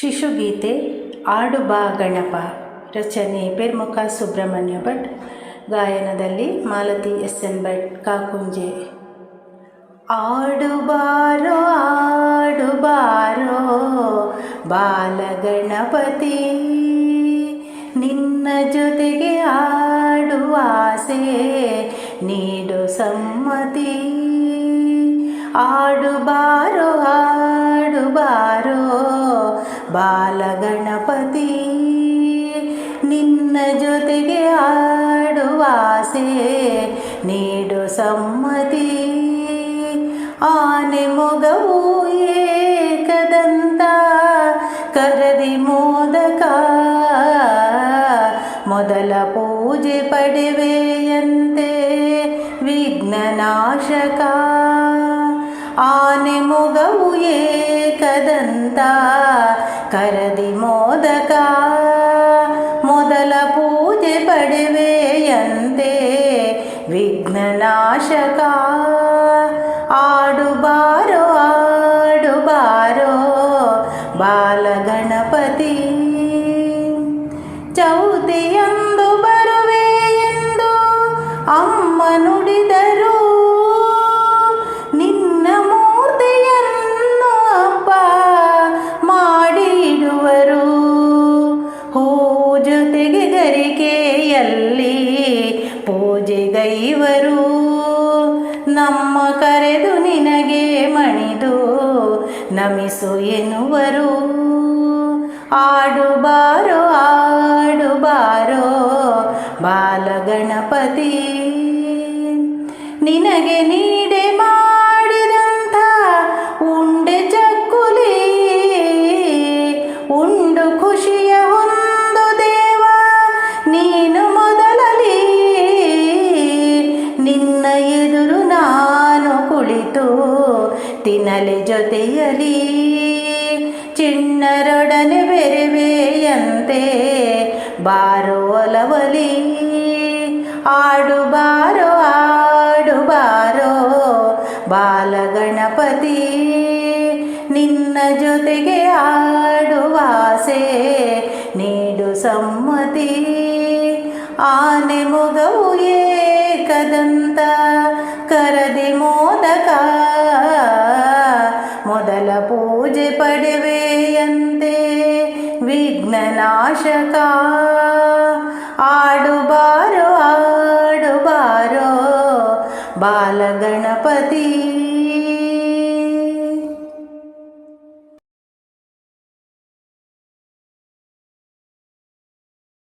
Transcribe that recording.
ಶಿಶುಗೀತೆ ಆಡು ಬಾ ಗಣಪ ರಚನೆ ಪೆರ್ಮುಖ ಸುಬ್ರಹ್ಮಣ್ಯ ಭಟ್, ಗಾಯನದಲ್ಲಿ ಮಾಲತಿ ಎಸ್ ಎನ್ ಭಟ್ ಕಾಕುಂಜೆ. ಆಡು ಬಾರೋ ಆಡು ಬಾರೋ ಬಾಲಗಣಪತಿ, ನಿನ್ನ ಜೊತೆಗೆ ಆಡುವ ಆಸೆ ನೀಡು ಸಮ್ಮತಿ. ಆಡು ಬಾಲಗಣಪತಿ ನಿನ್ನ ಜೊತೆಗೆ ಆಡುವ ಆಸೆ ನೀಡು ಸಮ್ಮತಿ ಆನೆ ಮೊಗವು ಏಕದಂತ ಕರದಿ ಮೋದಕ ಮೊದಲ ಪೂಜೆ ಪಡೆವೆಯಂತೆ ವಿಘ್ನನಾಶಕ ಆನೆ ಮೊಗವು ಏಕದಂತ ಕರದಿ ಮೋದಕ ಮೊದಲ ಪೂಜೆ ಪಡೆವೆಯಂತೆ ವಿಘ್ನನಾಶಕ ಆಡು ಬಾರೋ ಆಡು ಬಾರೋ ಬಾಲಗಣಪತಿ ಪೂಜೆಗೈವರು ನಮ್ಮ ಕರೆದು ನಿನಗೆ ಮಣಿದು ನಮಿಸು ಎನ್ನುವರು. ಆಡು ಬಾರೋ ಆಡು ಬಾರೋ ಬಾಲಗಣಪತಿ. ನಿನಗೆ ನೀಡೆ ತಿನ್ನಲೆ ಜೊತೆಯಲಿ ಚಿಣ್ಣರೊಡನೆ ಬೆರೆವೆಯಂತೆ ಬಾರೋ ಒಲವಲಿ. ಆಡು ಬಾರೋ ಆಡು ಬಾರೋ ಬಾಲಗಣಪತಿ ನಿನ್ನ ಜೊತೆಗೆ ಆಡುವಾಸೆ ನೀಡು ಸಮ್ಮತಿ. ಆನೆ ಮೊಗವು ಏಕದಂತ ವಿಘ್ನನಾಶಕ. ಆಡುಬಾರೋ ಆಡುಬಾರೋ ಆಡು ಬಾರೋ ಬಾಲಗಣಪತಿ.